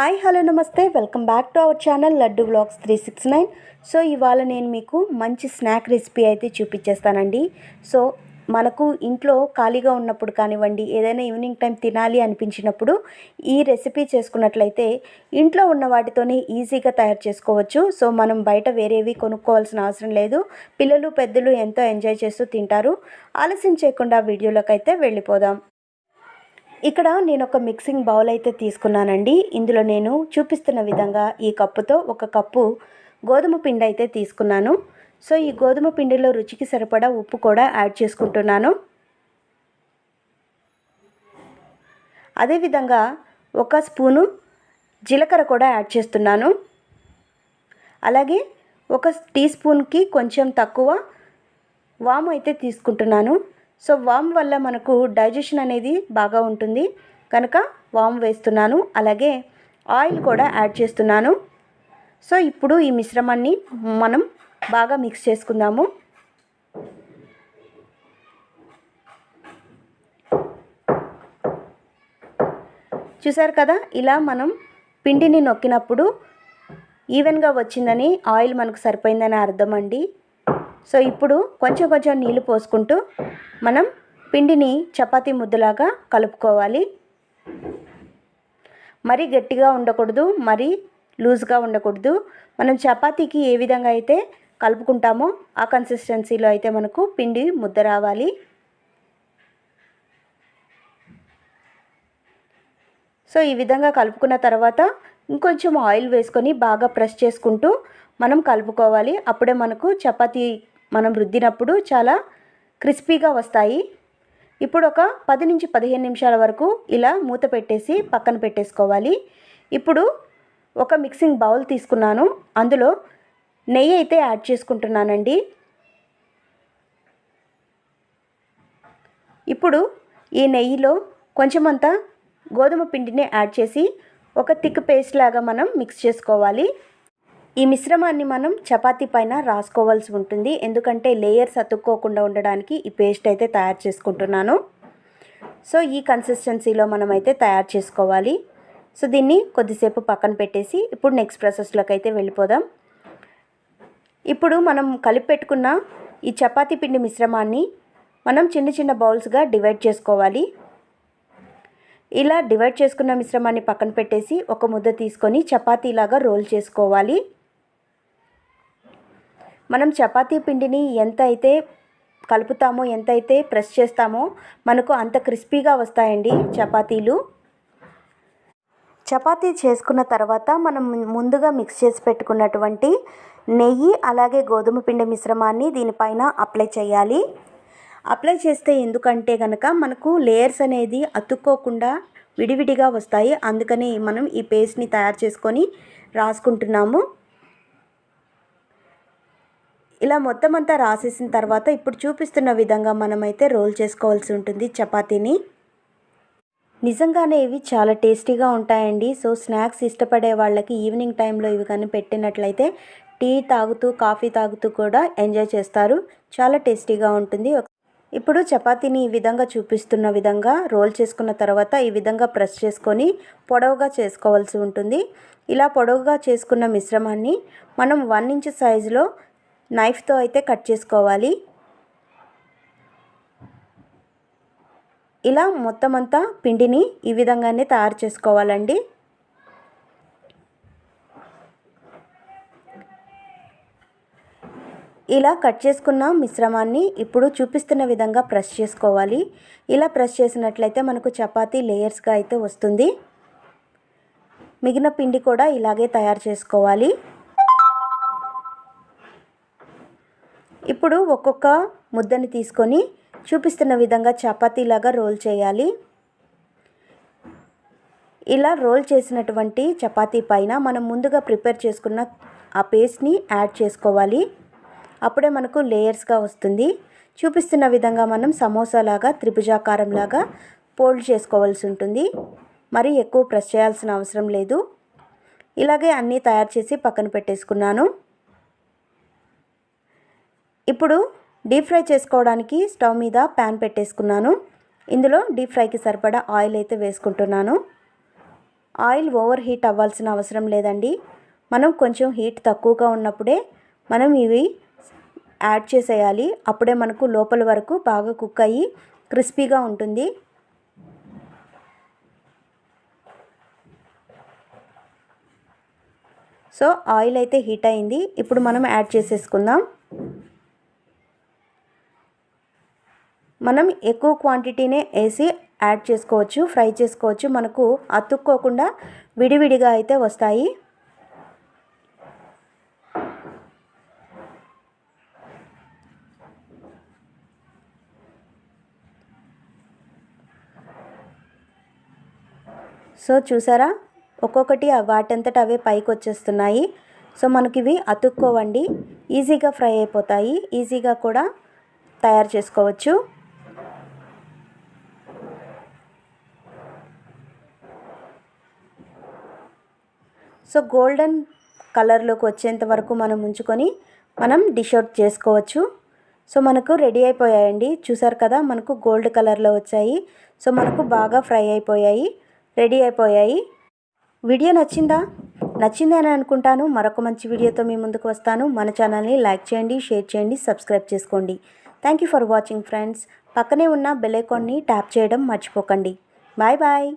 Hi hello నమస్తే. Welcome back to our channel Laddu blogs three six nine. So ఇవాళ నేను మీకు మంచి స్నాక్ రెసిపీ అయితే చూపించేస్తానండి సో మనకు ఇంట్లో ఖాళీగా ఉన్నప్పుడు కానివ్వండి ఏదైనా ఈవినింగ్ టైం తినాలి అనిపించినప్పుడు ఈ రెసిపీ చేసుకున్నట్లయితే ఇంట్లో ఉన్న వాటితోనే ఈజీగా తయారు చేసుకోవచ్చు. సో మనం బయట వేరేవి కొనుక్కోవాల్సిన అవసరం లేదు. పిల్లలు పెద్దలు ఎంతో ఎంజాయ్ చేస్తూ తింటారు. ఆలస్యం చేయకుండా వీడియోలోకి అయితే వెళ్ళిపోదాం. ఇక్కడ నేను ఒక మిక్సింగ్ బౌల్ అయితే తీసుకున్నానండి. ఇందులో నేను చూపిస్తున్న విధంగా ఈ కప్పుతో ఒక కప్పు గోధుమ పిండి అయితే తీసుకున్నాను. సో ఈ గోధుమ పిండిలో రుచికి సరిపడా ఉప్పు కూడా యాడ్ చేసుకుంటున్నాను. అదేవిధంగా ఒక స్పూను జీలకర్ర కూడా యాడ్ చేస్తున్నాను. అలాగే ఒక టీ స్పూన్కి కొంచెం తక్కువ వాము అయితే తీసుకుంటున్నాను. సో వామ్ వల్ల మనకు డైజెషన్ అనేది బాగా ఉంటుంది. కనుక వామ్ వేస్తున్నాను. అలాగే ఆయిల్ కూడా యాడ్ చేస్తున్నాను. సో ఇప్పుడు ఈ మిశ్రమాన్ని మనం బాగా మిక్స్ చేసుకుందాము. చూసారు కదా? ఇలా మనం పిండిని నొక్కినప్పుడు ఈవెన్గా వచ్చిందని ఆయిల్ మనకు సరిపోయిందని అర్థం అండి సో ఇప్పుడు కొంచెం కొంచెం నీళ్ళు పోసుకుంటూ మనం పిండిని చపాతీ ముద్దలాగా కలుపుకోవాలి. మరీ గట్టిగా ఉండకూడదు మరీ లూజ్గా ఉండకూడదు. మనం చపాతీకి ఏ విధంగా అయితే కలుపుకుంటామో ఆ కన్సిస్టెన్సీలో అయితే మనకు పిండి ముద్ద రావాలి. సో ఈ విధంగా కలుపుకున్న తర్వాత ఇంకొంచెం ఆయిల్ వేసుకొని బాగా ప్రెస్ చేసుకుంటూ మనం కలుపుకోవాలి. అప్పుడే మనకు చపాతీ మనం రుద్దినప్పుడు చాలా క్రిస్పీగా వస్తాయి. ఇప్పుడు ఒక పది నుంచి పదిహేను నిమిషాల వరకు ఇలా మూత పెట్టేసి పక్కన పెట్టేసుకోవాలి. ఇప్పుడు ఒక మిక్సింగ్ బౌల్ తీసుకున్నాను. అందులో నెయ్యి అయితే యాడ్ చేసుకుంటున్నానండి. ఇప్పుడు ఈ నెయ్యిలో కొంచెమంతా గోధుమ పిండిని యాడ్ చేసి ఒక థిక్ పేస్ట్ లాగా మనం మిక్స్ చేసుకోవాలి. ఈ మిశ్రమాన్ని మనం చపాతీ పైన రాసుకోవాల్సి ఉంటుంది. ఎందుకంటే లేయర్స్ అతుక్కోకుండా ఉండడానికి ఈ పేస్ట్ అయితే తయారు చేసుకుంటున్నాను. సో ఈ కన్సిస్టెన్సీలో మనం అయితే తయారు చేసుకోవాలి. సో దీన్ని కొద్దిసేపు పక్కన పెట్టేసి ఇప్పుడు నెక్స్ట్ ప్రాసెస్లోకి అయితే వెళ్ళిపోదాం. ఇప్పుడు మనం కలిపి పెట్టుకున్న ఈ చపాతీ పిండి మిశ్రమాన్ని మనం చిన్న చిన్న బౌల్స్గా డివైడ్ చేసుకోవాలి. ఇలా డివైడ్ చేసుకున్న మిశ్రమాన్ని పక్కన పెట్టేసి ఒక ముద్ద తీసుకొని చపాతీలాగా రోల్ చేసుకోవాలి. మనం చపాతీ పిండిని ఎంత అయితే కలుపుతామో ఎంత అయితే ప్రెస్ చేస్తామో మనకు అంత క్రిస్పీగా వస్తాయండి చపాతీలు. చపాతీ చేసుకున్న తర్వాత మనం ముందుగా మిక్స్ చేసి పెట్టుకున్నటువంటి నెయ్యి అలాగే గోధుమ పిండి మిశ్రమాన్ని దీనిపైన అప్లై చేయాలి. అప్లై చేస్తే ఎందుకంటే కనుక మనకు లేయర్స్ అనేది అతుక్కోకుండా విడివిడిగా వస్తాయి. అందుకని మనం ఈ పేస్ట్ని తయారు చేసుకొని రాసుకుంటున్నాము. ఇలా మొత్తం అంతా రాసేసిన తర్వాత ఇప్పుడు చూపిస్తున్న విధంగా మనమైతే రోల్ చేసుకోవాల్సి ఉంటుంది చపాతీని. నిజంగానే ఇవి చాలా టేస్టీగా ఉంటాయండి. సో స్నాక్స్ ఇష్టపడే వాళ్ళకి ఈవినింగ్ టైంలో ఇవి కానీ పెట్టినట్లయితే టీ తాగుతూ కాఫీ తాగుతూ కూడా ఎంజాయ్ చేస్తారు. చాలా టేస్టీగా ఉంటుంది. ఇప్పుడు చపాతీని ఈ విధంగా చూపిస్తున్న విధంగా రోల్ చేసుకున్న తర్వాత ఈ విధంగా ప్రెస్ చేసుకొని పొడవుగా చేసుకోవాల్సి ఉంటుంది. ఇలా పొడవుగా చేసుకున్న మిశ్రమాన్ని మనం వన్ ఇంచ్ సైజులో నైఫ్తో అయితే కట్ చేసుకోవాలి. ఇలా మొత్తం అంతా పిండిని ఈ విధంగానే తయారు చేసుకోవాలండి. ఇలా కట్ చేసుకున్న మిశ్రమాన్ని ఇప్పుడు చూపిస్తున్న విధంగా ప్రెస్ చేసుకోవాలి. ఇలా ప్రెస్ చేసినట్లయితే మనకు చపాతీ లేయర్స్గా అయితే వస్తుంది. మిగిలిన పిండి కూడా ఇలాగే తయారు చేసుకోవాలి. ఇప్పుడు ఒక్కొక్క ముద్దని తీసుకొని చూపిస్తున్న విధంగా చపాతీలాగా రోల్ చేయాలి. ఇలా రోల్ చేసినటువంటి చపాతీ పైన మనం ముందుగా ప్రిపేర్ చేసుకున్న ఆ పేస్ట్ని యాడ్ చేసుకోవాలి. అప్పుడే మనకు లేయర్స్గా వస్తుంది. చూపిస్తున్న విధంగా మనం సమోసాలాగా త్రిభుజాకారంలాగా ఫోల్డ్ చేసుకోవాల్సి ఉంటుంది. మరి ఎక్కువ ప్రెస్ చేయాల్సిన అవసరం లేదు. ఇలాగే అన్నీ తయారు చేసి పక్కన పెట్టేసుకున్నాను. ఇప్పుడు డీప్ ఫ్రై చేసుకోవడానికి స్టవ్ మీద ప్యాన్ పెట్టేసుకున్నాను. ఇందులో డీప్ ఫ్రైకి సరిపడా ఆయిల్ అయితే వేసుకుంటున్నాను. ఆయిల్ ఓవర్ హీట్ అవ్వాల్సిన అవసరం లేదండి. మనం కొంచెం హీట్ తక్కువగా ఉన్నప్పుడే మనం ఇవి యాడ్ చేసేయాలి. అప్పుడే మనకు లోపల వరకు బాగా కుక్ అయ్యి క్రిస్పీగా ఉంటుంది. సో ఆయిల్ అయితే హీట్ అయింది. ఇప్పుడు మనం యాడ్ చేసేసుకుందాం. మనం ఎక్కువ క్వాంటిటీనే వేసి యాడ్ చేసుకోవచ్చు ఫ్రై చేసుకోవచ్చు. మనకు అతుక్కోకుండా విడివిడిగా అయితే వస్తాయి. సో చూసారా? ఒక్కొక్కటి వాటంతట అవే పైకి వచ్చేస్తున్నాయి సో మనకి ఇవి అతుక్కోవండి. ఈజీగా ఫ్రై అయిపోతాయి. ఈజీగా కూడా తయారు చేసుకోవచ్చు. సో గోల్డెన్ కలర్లోకి వచ్చేంత వరకు మనం ఉంచుకొని మనం డిష్ అవుట్ చేసుకోవచ్చు. సో మనకు రెడీ అయిపోయాయండి. చూసారు కదా మనకు గోల్డ్ కలర్లో వచ్చాయి. సో మనకు బాగా ఫ్రై అయిపోయాయి రెడీ అయిపోయాయి. వీడియో నచ్చిందా? నచ్చింది అని అనుకుంటాను. మరొక మంచి వీడియోతో మీ ముందుకు వస్తాను. మన ఛానల్ని లైక్ చేయండి షేర్ చేయండి సబ్స్క్రైబ్ చేసుకోండి. Thank you for watching friends పక్కనే ఉన్న బెల్ ఐకాన్ని ట్యాప్ చేయడం మర్చిపోకండి. Bye bye.